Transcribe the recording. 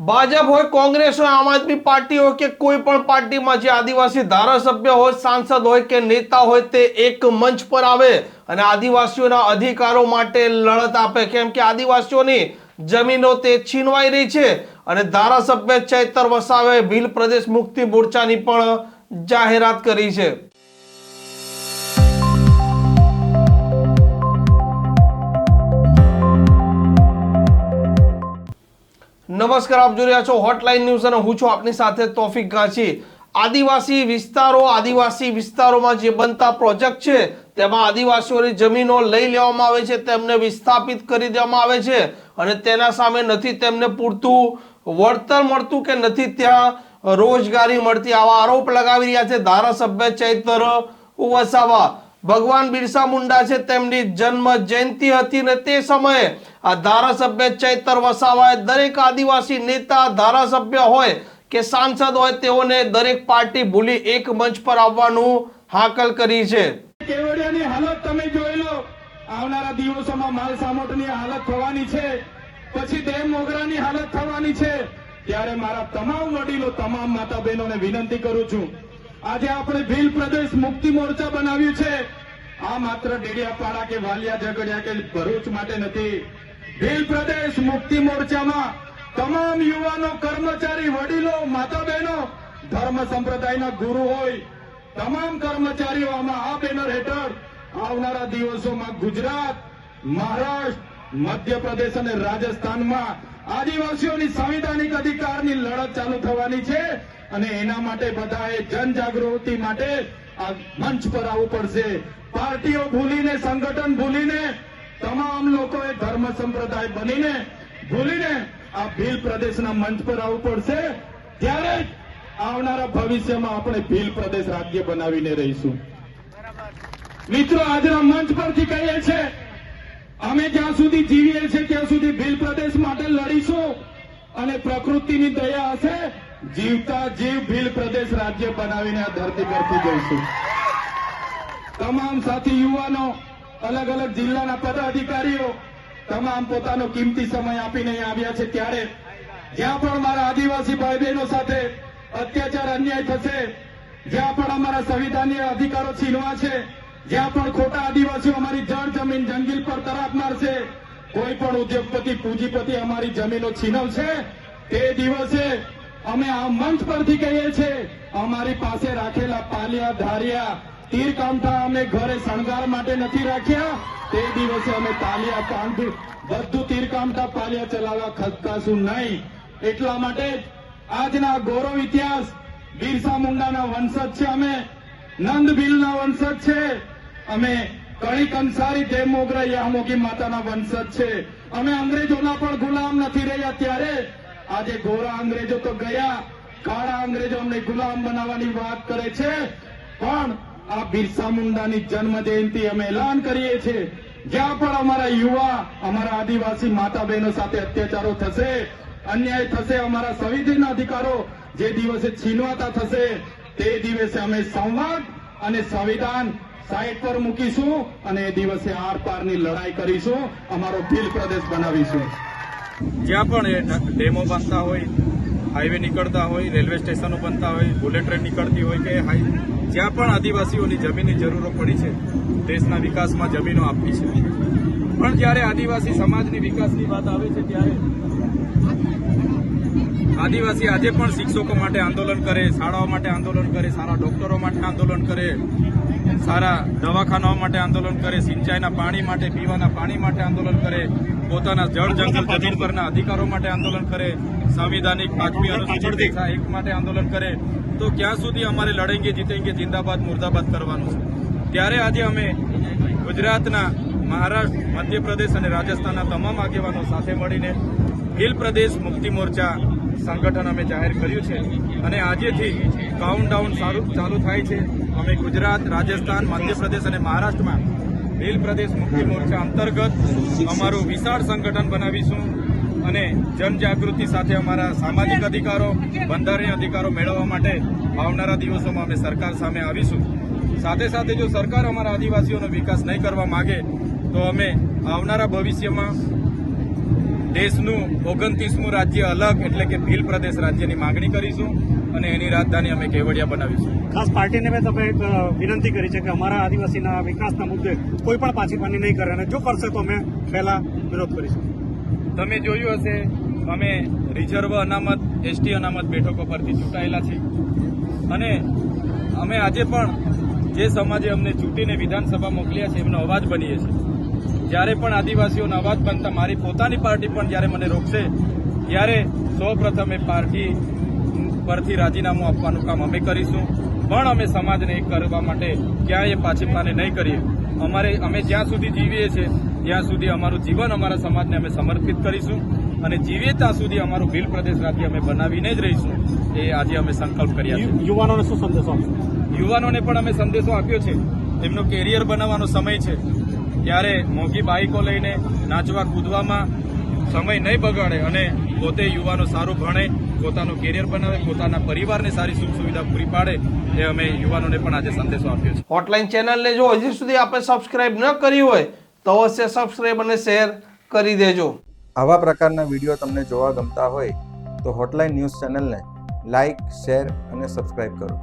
ભાજપ હોય, કોંગ્રેસ હોય, આમ આદમી પાર્ટી હોય કે કોઈ પણ પાર્ટીમાં જે આદિવાસી ધારાસભ્ય હોય, સાંસદ હોય કે નેતા હોય તે એક મંચ પર આવે અને આદિવાસીઓના અધિકારો માટે લડત આપે. કેમ કે આદિવાસીઓની જમીનો તે છીનવાઈ રહી છે અને ધારાસભ્ય ચૈતર વસાવે ભીલ પ્રદેશ મુક્તિ મોરચાની પણ જાહેરાત કરી છે. નમસ્કાર, આપ જોઈ રહ્યા છો હોટલાઇન ન્યૂઝ અને હું છું આપની સાથે તોફિક ગાંચી આદિવાસી વિસ્તારો, આદિવાસી વિસ્તારોમાં જે બનતા પ્રોજેક્ટ છે, તેમાં આદિવાસીઓની જમીનો લઈ લેવામાં આવે છે, તેમને વિસ્થાપિત કરી દેવામાં આવે છે અને તેના સામે નથી તેમને પૂરતું વળતર મળતું કે નથી ત્યાં રોજગારી મળતી આવા આરોપ લગાવી રહ્યા છે ધારાસભ્ય ચૈતર વસાવા ભગવાન બિરસા મુંડા છે, તેમની જન્મ જયંતિ હતી ને તે સમયે આ ધારાસભ્ય ચૈતર વસાવાએ દરેક આદિવાસી નેતા, ધારાસભ્ય હોય કે સાંસદ હોય, તેઓને દરેક પાર્ટી ભૂલી એક મંચ પર આવવાનું હાકલ કરી છે. કેવડિયાની હાલત તમે જોઈ લો. આવનારા દિવસોમાં માલ સામોટની હાલત થવાની છે. પછી દેવ મોગરાની હાલત થવાની છે. ત્યારે મારા તમામ વડીલો, તમામ માતા બહેનોને વિનંતી કરું છું આજે આપણે ભીલ પ્રદેશ મુક્તિ મોરચા બનાવ્યું છે. આ માત્ર ડેડિયાપાડા કે વાલિયા ઝઘડિયા કે ભરૂચ માટે નથી. ભીલ પ્રદેશ મુક્તિ મોરચામાં તમામ યુવાનો, કર્મચારી, વડીલો માતા બહેનો ધર્મ સંપ્રદાયના ગુરુ હોય. તમામ કર્મચારીઓ આમાં આ બેનર હેઠળ આવનારા દિવસોમાં ગુજરાત, મહારાષ્ટ્ર, મધ્યપ્રદેશ અને રાજસ્થાનમાં આદિવાસીઓની સંવિધાનિક અધિકારની લડત ચાલુ થવાની છે. અને એના માટે બધાએ જનજાગૃતિ માટે આ મંચ પર આવવું પડશે. પાર્ટીઓ ભૂલીને, સંગઠન ભૂલીને, તમામ લોકોએ ધર્મ સંપ્રદાય બનીને, ભૂલીને આ ભીલ પ્રદેશના મંચ પર આવવું પડશે. ત્યારે જ આવનારા ભવિષ્યમાં આપણે ભીલ પ્રદેશ રાજ્ય બનાવીને રહીશું. મિત્રો, આજના મંચ પરથી કહીએ છે, અમે જ્યાં સુધી જીવીએ છીએ ત્યાં સુધી ભીલ પ્રદેશ માટે લડીશું. અને પ્રકૃતિની દયા હશે. જીવતા જીવ ભીલ પ્રદેશ રાજ્ય બનાવીને આ ધરતી પરથી જઈશું. તમામ સાથી યુવાનો, અલગ અલગ જિલ્લાના પદાધિકારીઓ, તમામ પોતાનો કિંમતી સમય આપીને આવ્યા છે ત્યારે જ્યાં પણ મારા આદિવાસી ભાઈ બહેનો સાથે અત્યાચાર, અન્યાય થશે, જ્યાં પણ અમારા સંવિધાનીય અધિકારો છીનવા છે, જ્યાં પણ ખોટા આદિવાસીઓ અમારી જળ જમીન જંગીલ પર તરાપ મારશે, કોઈ પણ ઉદ્યોગપતિ, પૂંજીપતિ અમારી જમીનો છીનવશે, તે દિવસે અમે આ મંચ પરથી કહીએ છીએ, અમારી પાસે રાખેલા પાલિયા, ધારિયા તીર કામઠા અમે ઘરે શણગાર માટે નથી રાખ્યા. તે દિવસે અમે તાલિયા કાંઠ, બધું તીર કામઠા પાલિયા ચલાવવા ખતકાશું નહીં. એટલા માટે આજના ગૌરવ ઇતિહાસ, બિરસા મુંડાના વંશજ છે અમે, નંદ ભીલના વંશજ છે, અમે કણિક અંસારી દેવ યામોગી માતાના વંશજ છે. અમે અંગ્રેજોના પણ ગુલામ નથી રહ્યા ત્યારે આજે ગોરા અંગ્રેજો તો ગયા, કાળા અંગ્રેજો અમને ગુલામ બનાવવાની વાત કરે છે. પણ આ બિરસા મુંડાની જન્મ જયંતિ અમે એલાન કરીએ છીએ. જ્યાં પણ અમારા યુવા, અમારા આદિવાસી માતા બહેનો સાથે અત્યાચારો થશે, અન્યાય થશે, અમારા સંવિધિના અધિકારો જે દિવસે છીનવાતા થશે, તે દિવસે અમે સંવાદ અને સંવિધાન સાઈડ પર મૂકીશું અને એ દિવસે આર પારની લડાઈ કરીશું, અમારો ભીલ પ્રદેશ બનાવીશું. જ્યાં પણ એ ડેમો બનતા હોય હાઈવે નીકળતા હોય રેલવે સ્ટેશનો બનતા હોય બુલેટ ટ્રેન નીકળતી હોય કે જ્યાં પણ આદિવાસીઓની જમીનની જરૂરો પડી છે, દેશના વિકાસમાં જમીનો આપવી છે. પણ જ્યારે આદિવાસી સમાજની વિકાસની વાત આવે છે ત્યારે આદિવાસી આજે પણ શિક્ષકો માટે આંદોલન કરે, શાળાઓ માટે આંદોલન કરે, સારા ડોક્ટરો માટે આંદોલન કરે સારા દવાખાનાઓ માટે આંદોલન કરે સિંચાઈના પાણી માટે પીવાના પાણી માટે આંદોલન કરે પોતાના જળ જંગલ જમીન પરના અધિકારો માટે આંદોલન કરે સંવિધાનિક પાંચમી અનુસૂચિત એક માટે આંદોલન કરે. તો ક્યાં સુધી અમારે લડેંગે જીતેંગે જિંદાબાદ મુર્દાબાદ કરવાનું છે? ત્યારે આજે અમે ગુજરાતના મહારાષ્ટ્ર મધ્યપ્રદેશ અને રાજસ્થાનના તમામ આગેવાનો સાથે મળીને હિલ પ્રદેશ મુક્તિ મોરચા સંગઠન અમે જાહેર કર્યું છે. અને આજેથી કાઉન્ટડાઉન સારું ચાલુ થાય છે. અમે ગુજરાત, રાજસ્થાન, મધ્યપ્રદેશ અને મહારાષ્ટ્રમાં ભીલ પ્રદેશ મુક્તિ મોરચા અંતર્ગત અમારું વિશાળ સંગઠન બનાવીશું અને જનજાગૃતિ સાથે અમારા સામાજિક અધિકારો, બંધારણીય અધિકારો મેળવવા માટે આવનારા દિવસોમાં અમે સરકાર સામે આવીશું. સાથે સાથે જો સરકાર અમારા આદિવાસીઓનો વિકાસ નહીં કરવા માંગે, તો અમે આવનારા ભવિષ્યમાં દેશનું ઓગણત્રીસમું રાજ્ય અલગ એટલે કે ભીલ પ્રદેશ રાજ્યની માંગણી કરીશું અને એની રાજધાની અમે કેવડિયા બનાવીશું. ખાસ પાર્ટીને મેં તમે એક વિનંતી કરી છે કે અમારા આદિવાસીના વિકાસના મુદ્દે કોઈ પણ પાછીપાની નહીં કરે અને જો કરશે તો અમે પહેલા વિરોધ કરીશું. તમે જોયું હશે અમે રિઝર્વ અનામત એસટી અનામત બેઠકો પરથી ચૂંટાયેલા છીએ. અને અમે આજે પણ જે સમાજે અમને ચૂંટીને વિધાનસભા મોકલ્યા છે એમનો અવાજ બનીએ છીએ. જ્યારે પણ આદિવાસીઓનો અવાજ બનતા મારી પોતાની પાર્ટી પણ જ્યારે મને રોકશે ત્યારે સૌ પ્રથમ એ પાર્ટી પરથી રાજીનામું આપવાનું કામ અમે કરીશું. પણ અમે સમાજને એક કરવા માટે ક્યાંય પાછીપાને નહીં કરીએ. અમારે અમે જ્યાં સુધી જીવીએ છીએ ત્યાં સુધી અમારું જીવન અમારા સમાજને અમે સમર્પિત કરીશું અને જીવીએ ત્યાં સુધી અમારું ભીલ પ્રદેશ રાજ્ય અમે બનાવીને જ રહીશું. એ આજે અમે સંકલ્પ કર્યા છે. યુવાનોને શું સંદેશો યુવાનોને પણ અમે સંદેશો આપ્યો છે. એમનો કેરિયર બનાવવાનો સમય છે. ત્યારે મોંઘી બાઇકો લઈને નાચવા કૂદવામાં સમય નહીં બગાડે અને પોતે યુવાનો સારું ભણે પોતાનું કેરિયર બનાવે પોતાના પરિવારને સારી સુખ સુવિધા પૂરી પાડે એ અમે યુવાનોને પણ આજે સંદેશો આપ્યો છે. હોટલાઇન ચેનલને જો હજી સુધી આપણે સબસ્ક્રાઇબ ન કરી હોય તો અવશ્ય સબસ્ક્રાઇબ અને શેર કરી દેજો. આવા પ્રકારના વીડિયો તમને જોવા ગમતા હોય તો હોટલાઇન ન્યૂઝ ચેનલને લાઇક શેર અને સબસ્ક્રાઇબ કરો.